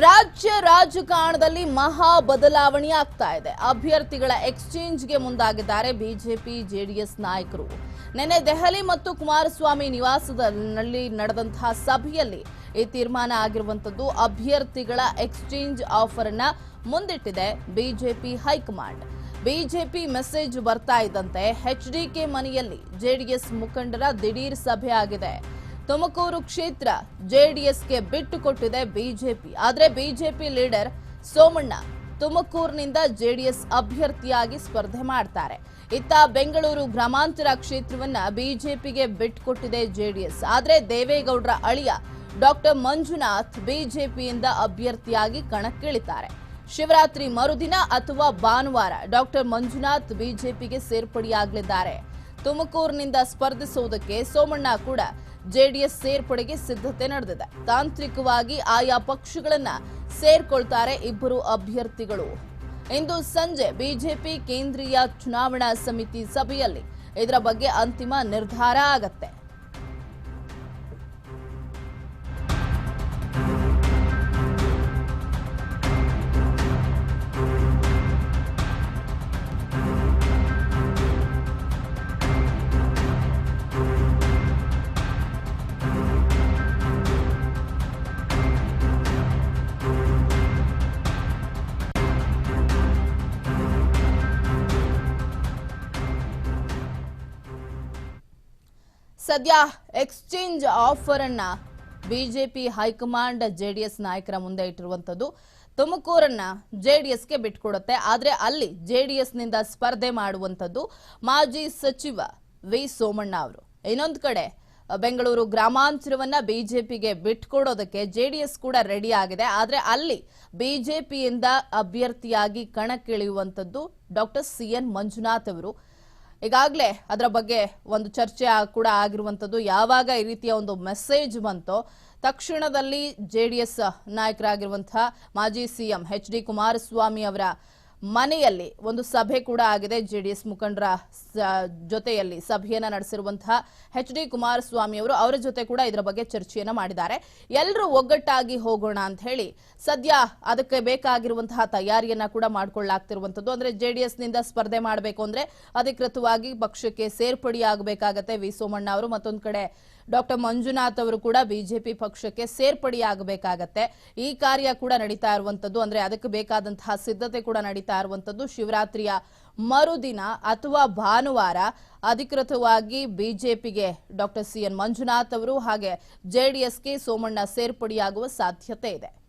ರಾಜ್ಯ ರಾಜಕಾರಣದಲ್ಲಿ ಮಹಾ ಬದಲಾವಣೆ ಆಗ್ತಾ ಇದೆ. ಅಭ್ಯರ್ಥಿಗಳ ಎಕ್ಸ್ಚೇಂಜ್ಗೆ ಮುಂದಾಗಿದ್ದಾರೆ ಬಿಜೆಪಿ, ಜೆಡಿಎಸ್ ನಾಯಕರು. ನಿನ್ನೆ ದೆಹಲಿ ಮತ್ತು ಕುಮಾರಸ್ವಾಮಿ ನಿವಾಸದಲ್ಲಿ ನಡೆದಂತಹ ಸಭೆಯಲ್ಲಿ ಈ ತೀರ್ಮಾನ ಆಗಿರುವಂತದ್ದು ಅಭ್ಯರ್ಥಿಗಳ ಎಕ್ಸ್ಚೇಂಜ್ ಆಫರ್ ಅನ್ನ ಮುಂದಿಟ್ಟಿದೆ BJP high command. BJP message ಬರ್ತಾ ಇದ್ದಂತೆ ಎಚ್ ಡಿ ಕೆ ಮನೆಯಲ್ಲಿ ಜೆಡಿಎಸ್ ಮುಖಂಡರ ದಿಢೀರ್ ಸಭೆ ಆಗಿದೆ. ತುಮಕೂರು ಕ್ಷೇತ್ರ ಜೆಡಿಎಸ್ಗೆ ಬಿಟ್ಟು ಕೊಟ್ಟಿದೆ ಬಿಜೆಪಿ. ಆದರೆ ಬಿಜೆಪಿ ಲೀಡರ್ ಸೋಮಣ್ಣ ತುಮಕೂರಿನಿಂದ ಜೆಡಿಎಸ್ ಅಭ್ಯರ್ಥಿಯಾಗಿ ಸ್ಪರ್ಧೆ ಮಾಡ್ತಾರೆ. ಇತ್ತ ಬೆಂಗಳೂರು ಗ್ರಾಮಾಂತರ ಕ್ಷೇತ್ರವನ್ನ ಬಿಜೆಪಿಗೆ ಬಿಟ್ಟುಕೊಟ್ಟಿದೆ ಜೆಡಿಎಸ್. ಆದರೆ ದೇವೇಗೌಡರ ಅಳಿಯ ಡಾಕ್ಟರ್ ಮಂಜುನಾಥ್ ಬಿಜೆಪಿಯಿಂದ ಅಭ್ಯರ್ಥಿಯಾಗಿ ಕಣಕ್ಕಿಳಿತಾರೆ. ಶಿವರಾತ್ರಿ ಮರುದಿನ ಅಥವಾ ಭಾನುವಾರ ಡಾಕ್ಟರ್ ಮಂಜುನಾಥ್ ಬಿಜೆಪಿಗೆ ಸೇರ್ಪಡೆಯಾಗಲಿದ್ದಾರೆ. ತುಮಕೂರಿನಿಂದ ಸ್ಪರ್ಧಿಸುವುದಕ್ಕೆ ಸೋಮಣ್ಣ ಕೂಡ ಜೆಡಿಎಸ್ ಸೇರ್ಪಡೆಗೆ ಸಿದ್ಧತೆ ನಡೆದಿದೆ. ತಾಂತ್ರಿಕವಾಗಿ ಆಯಾ ಪಕ್ಷಗಳನ್ನ ಸೇರ್ಕೊಳ್ತಾರೆ ಇಬ್ಬರು ಅಭ್ಯರ್ಥಿಗಳು. ಇಂದು ಸಂಜೆ ಬಿಜೆಪಿ ಕೇಂದ್ರೀಯ ಚುನಾವಣಾ ಸಮಿತಿ ಸಭೆಯಲ್ಲಿ ಇದರ ಬಗ್ಗೆ ಅಂತಿಮ ನಿರ್ಧಾರ ಆಗತ್ತೆ. ಸದ್ಯ ಎಕ್ಸ್ಚೇಂಜ್ ಆಫರ್ ಅನ್ನ ಬಿಜೆಪಿ ಹೈಕಮಾಂಡ್ ಜೆಡಿಎಸ್ ನಾಯಕರ ಮುಂದೆ ಇಟ್ಟಿರುವಂತದ್ದು ತುಮಕೂರನ್ನ ಜೆಡಿಎಸ್ಗೆ ಬಿಟ್ಕೊಡುತ್ತೆ. ಆದ್ರೆ ಅಲ್ಲಿ ಜೆಡಿಎಸ್ನಿಂದ ಸ್ಪರ್ಧೆ ಮಾಡುವಂತದ್ದು ಮಾಜಿ ಸಚಿವ ವಿ ಸೋಮಣ್ಣ ಅವರು. ಇನ್ನೊಂದು ಕಡೆ, ಬೆಂಗಳೂರು ಗ್ರಾಮಾಂತರವನ್ನ ಬಿಜೆಪಿಗೆ ಬಿಟ್ಕೊಡೋದಕ್ಕೆ ಜೆಡಿಎಸ್ ಕೂಡ ರೆಡಿ ಆಗಿದೆ. ಆದ್ರೆ ಅಲ್ಲಿ ಬಿಜೆಪಿಯಿಂದ ಅಭ್ಯರ್ಥಿಯಾಗಿ ಕಣಕ್ಕಿಳಿಯುವಂತದ್ದು ಡಾಕ್ಟರ್ ಸಿ ಎನ್ ಮಂಜುನಾಥ್ ಅವರು. ಈಗಾಗಲೇ ಅದರ ಬಗ್ಗೆ ಒಂದು ಚರ್ಚೆ ಕೂಡ ಆಗಿರುವಂಥದ್ದು. ಯಾವಾಗ ಈ ರೀತಿಯ ಒಂದು ಮೆಸೇಜ್ ಬಂತೋ, ತಕ್ಷಣದಲ್ಲಿ ಜೆ ಡಿ ಎಸ್ ನಾಯಕರಾಗಿರುವಂತಹ ಮಾಜಿ ಸಿಎಂ ಎಚ್ ಡಿ ಕುಮಾರಸ್ವಾಮಿ ಅವರ ಮನೆಯಲ್ಲಿ ಒಂದು ಸಭೆ ಕೂಡ ಆಗಿದೆ. ಜೆಡಿಎಸ್ ಮುಖಂಡರ ಜೊತೆಯಲ್ಲಿ ಸಭೆಯನ್ನ ನಡೆಸಿರುವಂತಹ ಎಚ್ ಡಿ ಕುಮಾರಸ್ವಾಮಿ ಅವರು ಅವರ ಜೊತೆ ಕೂಡ ಇದರ ಬಗ್ಗೆ ಚರ್ಚೆಯನ್ನ ಮಾಡಿದ್ದಾರೆ. ಎಲ್ಲರೂ ಒಗ್ಗಟ್ಟಾಗಿ ಹೋಗೋಣ ಅಂತ ಹೇಳಿ ಸದ್ಯ ಅದಕ್ಕೆ ಬೇಕಾಗಿರುವಂತಹ ತಯಾರಿಯನ್ನ ಕೂಡ ಮಾಡಿಕೊಳ್ಳಾಗ್ತಿರುವಂತದ್ದು ಅಂದ್ರೆ ಜೆಡಿಎಸ್ನಿಂದ ಸ್ಪರ್ಧೆ ಮಾಡಬೇಕು ಅಂದ್ರೆ ಅಧಿಕೃತವಾಗಿ ಪಕ್ಷಕ್ಕೆ ಸೇರ್ಪಡೆಯಾಗಬೇಕಾಗತ್ತೆ. ವಿ ಸೋಮಣ್ಣ ಅವರು ಮತ್ತೊಂದು ಕಡೆ ಡಾಕ್ಟರ್ ಮಂಜುನಾಥ್ ಅವರು ಕೂಡ ಬಿಜೆಪಿ ಪಕ್ಷಕ್ಕೆ ಸೇರ್ಪಡೆಯಾಗಬೇಕಾಗತ್ತೆ. ಈ ಕಾರ್ಯ ಕೂಡ ನಡೀತಾ ಇರುವಂತದ್ದು ಅಂದ್ರೆ ಅದಕ್ಕೆ ಬೇಕಾದಂತಹ ಸಿದ್ಧತೆ ಕೂಡ ನಡೀತಾ ಇರುವಂತದ್ದು ಶಿವರಾತ್ರಿಯ ಮರುದಿನ ಅಥವಾ ಭಾನುವಾರ. ಅಧಿಕೃತವಾಗಿ ಬಿಜೆಪಿಗೆ ಡಾಕ್ಟರ್ ಸಿ ಎನ್ ಮಂಜುನಾಥ್ ಅವರು ಹಾಗೆ ಜೆಡಿಎಸ್ಗೆ ಸೋಮಣ್ಣ ಸೇರ್ಪಡೆಯಾಗುವ ಸಾಧ್ಯತೆ ಇದೆ.